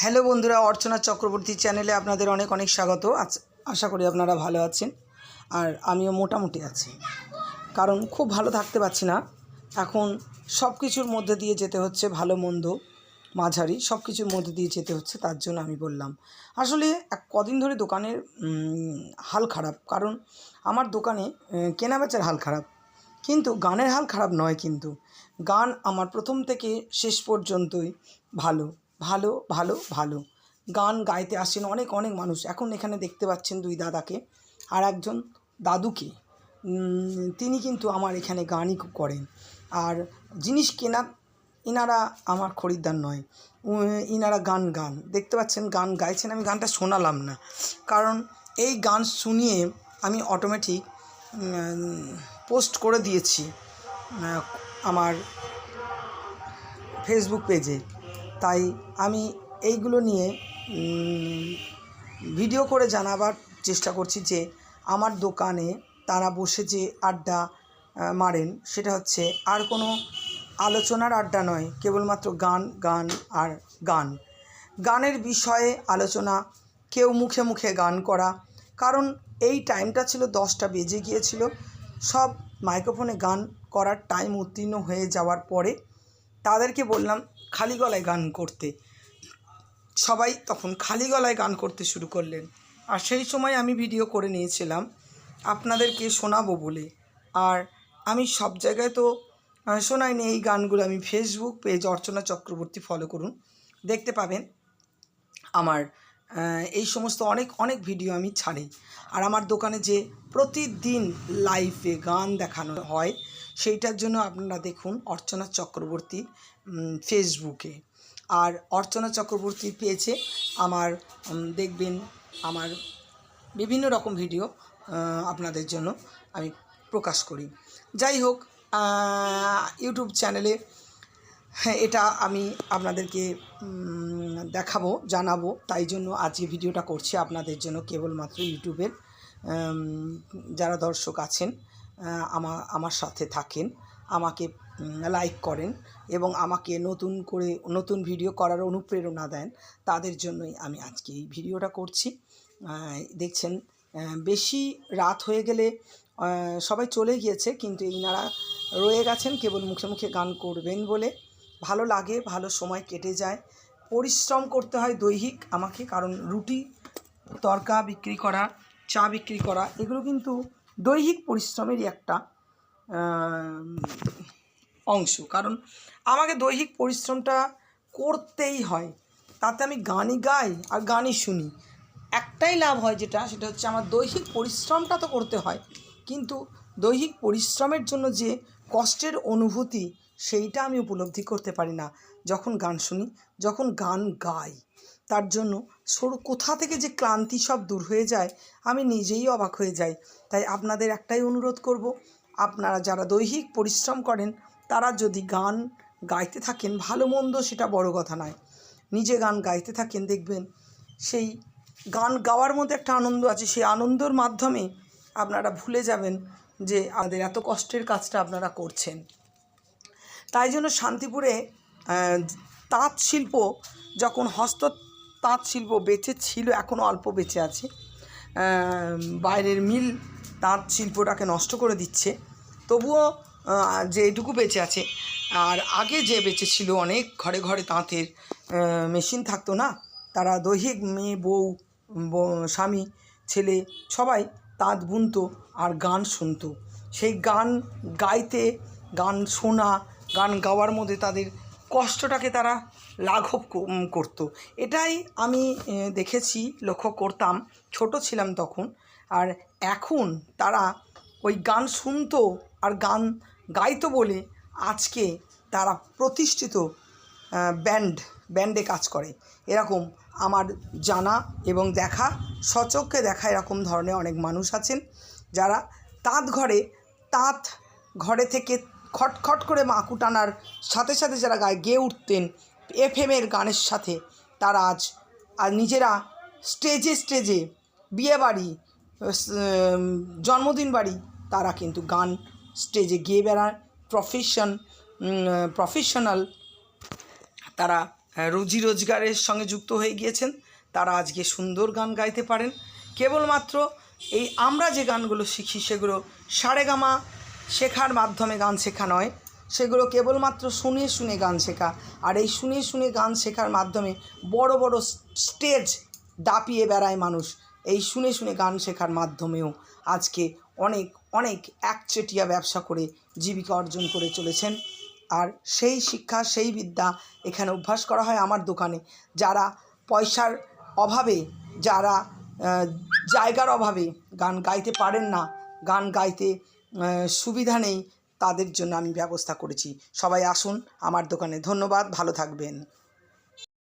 Hello বন্ধুরা, অর্চনা চক্রবর্তী চ্যানেলে আপনাদের অনেক অনেক স্বাগত। আশা করি আপনারা ভালো আছেন আর আমিও মোটামুটি আছি। কারণ খুব ভালো থাকতে পারছি না। এখন সব কিছুর মধ্যে দিয়ে যেতে হচ্ছে ভালো মন্দ, মাঝারি সব কিছুর মধ্যে দিয়ে যেতে হচ্ছে, তার জন্য আমি বললাম। আসলে এক কদিন ধরে দোকানের হাল খারাপ। কারণ আমার দোকানে কেনাবেচার হাল খারাপ। কিন্তু গানের হাল খারাপ নয় কিন্তু। গান আমার প্রথম থেকে শেষ পর্যন্তই ভালো। ভালো ভালো ভালো। গান গাইতে আসেন অনেক অনেক মানুষ। এখন এখানে দেখতে পাচ্ছেন দুই দাদাকে আর একজন দাদুকে। তিনি কিন্তু আমার এখানে গানই করেন। আর জিনিস কেনা, ইনারা আমার খরিদ্দার নয়। ইনারা গান গান। দেখতে পাচ্ছেন গান গাইছেন, আমি গানটা শোনালাম না। কারণ এই গান শুনিয়ে আমি অটোমেটিক পোস্ট করে দিয়েছি আমার ফেসবুক পেজে তাই আমি এইগুলো নিয়ে ভিডিও করে জানাবার চেষ্টা করছি যে আমার দোকানে তারা বসে যে আড্ডা মারেন সেটা হচ্ছে আর কোনো আলোচনার আড্ডা নয়, কেবলমাত্র গান গান আর গান। গানের বিষয়ে আলোচনা, কেউ মুখে মুখে গান করা, কারণ এই টাইমটা ছিল দশটা বেজে গিয়েছিল, সব মাইক্রোফোনে গান করার টাইম উত্তীর্ণ হয়ে যাওয়ার পরে তাদেরকে বললাম খালি গলায় গান করতে। সবাই তখন খালি গলায় গান করতে শুরু করলেন। আর সেই সময় আমি ভিডিও করে নিয়েছিলাম, আপনাদেরকে শোনাবো বলে। আর আমি সব জায়গায় তো শোনাইনি এই গানগুলো। আমি Facebook page Archana Chakraborty follow করুন। দেখতে পাবেন আমার এই সমস্ত অনেক অনেক ভিডিও আমি ছাড়ি। আর আমার দোকানে যে প্রতিদিন লাইভে গান দেখানো হয়, সেইটার জন্য আপনারা দেখুন অর্চনা চক্রবর্তী। ফেসবুকে আর অর্চনা চক্রবর্তী পেয়েছে আমার দেখবেন আমার বিভিন্ন রকম ভিডিও আপনাদের জন্য আমি প্রকাশ করি। যাই হোক ইউটিউব চ্যানেলে এটা আমি আপনাদেরকে দেখাবো জানাব। তাই জন্য আজকে ভিডিওটা করছি আপনাদের জন্য কেবলমাত্র ইউটিউবের যারা দর্শক আছেন আহ, আমার সাথে থাকেন। আমাকে লাইক করেন এবং আমাকে নতুন করে, নতুন ভিডিও করার অনুপ্রেরণা দেন। তাদের জন্যই আমি আজকে এই ভিডিওটা করছি। দেখছেন বেশি রাত হয়ে গেলে সবাই চলে গিয়েছে, কিন্তু ইনারা রয়ে গেছেন, কেবল মুখে মুখে গান করবেন বলে। ভালো লাগে, ভালো সময় কেটে যায়। পরিশ্রম করতে হয় দৈহিক আমাকে, কারণ রুটি, তরকা বিক্রি করা, চা বিক্রি করা, এগুলো কিন্তু দৈহিক পরিশ্রমেরই একটা অংশ। কারণ আমাকে দৈহিক পরিশ্রমটা করতেই হয়। তাতে আমি গানই গাই আর গানই শুনি। একটাই লাভ হয় যেটা, সেটা হচ্ছে আমার দৈহিক পরিশ্রমটা তো করতে হয়। কিন্তু দৈহিক পরিশ্রমের জন্য যে কষ্টের অনুভূতি, সেইটা আমি উপলব্ধি করতে পারি না। যখন গান শুনি, যখন গান গাই, তার জন্য সরু, কোথা থেকে যে ক্লান্তি সব দূর হয়ে যায়, আমি নিজেই অবাক হয়ে যাই। তাই আপনাদের একটাই অনুরোধ করব আপনারা যারা দৈহিক পরিশ্রম করেন, তারা যদি গান গাইতে থাকেন, ভালো মন্দ সেটা বড় কথা নয়। নিজে গান গাইতে থাকেন, দেখবেন সেই গান গাওয়ার মধ্যে একটা আনন্দ আছে। সেই আনন্দর মাধ্যমে আপনারা ভুলে যাবেন যে আমাদের এত কষ্টের কাজটা আপনারা করছেন। তাই জন্য শান্তিপুরে তাঁত শিল্প যখন হস্ত তাঁত শিল্প বেঁচে ছিল এখনও অল্প বেঁচে আছে। বাইরের মিল তাঁত শিল্পটাকে নষ্ট করে দিচ্ছে। তবুও যে এটুকু বেঁচে আছে। আর আগে যে বেঁচে ছিল অনেক ঘরে ঘরে তাঁতের মেশিন থাকতো না? তারা দৈহিক মেয়ে, বউ স্বামী, ছেলে সবাই তাঁত বুনতো আর গান শুনতো। সেই গান গাইতে, গান শোনা, গান গাওয়ার মধ্যে তাদের কষ্টটাকে তারা লাঘব করতো। এটাই আমি দেখেছি, লক্ষ্য করতাম। ছোট ছিলাম তখন। আর এখন তারা ওই গান শুনতো আর গান গাইতো বলে আজকে তারা প্রতিষ্ঠিত ব্যান্ড ব্যান্ডে কাজ করে। এরকম আমার জানা এবং দেখা সচক্ষে দেখা এরকম ধরনের অনেক মানুষ আছেন যারা তাঁত ঘরে তাঁত ঘরে থেকে খটখট করে মাকু টানার সাথে সাথে যারা গায়ে গেয়ে উঠতেন এফএমের গানের সাথে। তারা আজ আর নিজেরা স্টেজে স্টেজে বিয়েবাড়ি উম, জন্মদিন বাড়ি তারা কিন্তু গান স্টেজে গেয়ে বেড়ায়। প্রফেশন প্রফেশনাল তারা রুজি রোজগারের সঙ্গে যুক্ত হয়ে গিয়েছেন। তারা আজকে সুন্দর গান গাইতে পারেন। কেবলমাত্র এই আমরা যে গানগুলো শিখি সেগুলো সারেগামা শেখার মাধ্যমে গান শেখা নয়। সেগুলো কেবলমাত্র শুনে শুনে গান শেখা। আর এই শুনে শুনে গান শেখার মাধ্যমে বড় বড় স্টেজ দাপিয়ে বেড়ায় মানুষ। এই শুনে শুনে গান শেখার মাধ্যমেও আজকে অনেক অনেক একচেটিয়া ব্যবসা করে জীবিকা অর্জন করে চলেছেন। আর সেই শিক্ষা, সেই বিদ্যা এখানে অভ্যাস করা হয় আমার দোকানে। যারা পয়সার অভাবে, যারা জায়গার অভাবে গান গাইতে পারেন না, গান গাইতে সুবিধা নেই, তাদের জন্য আমি ব্যবস্থা করেছি। সবাই আসুন আমার দোকানে। ধন্যবাদ, ভালো থাকবেন।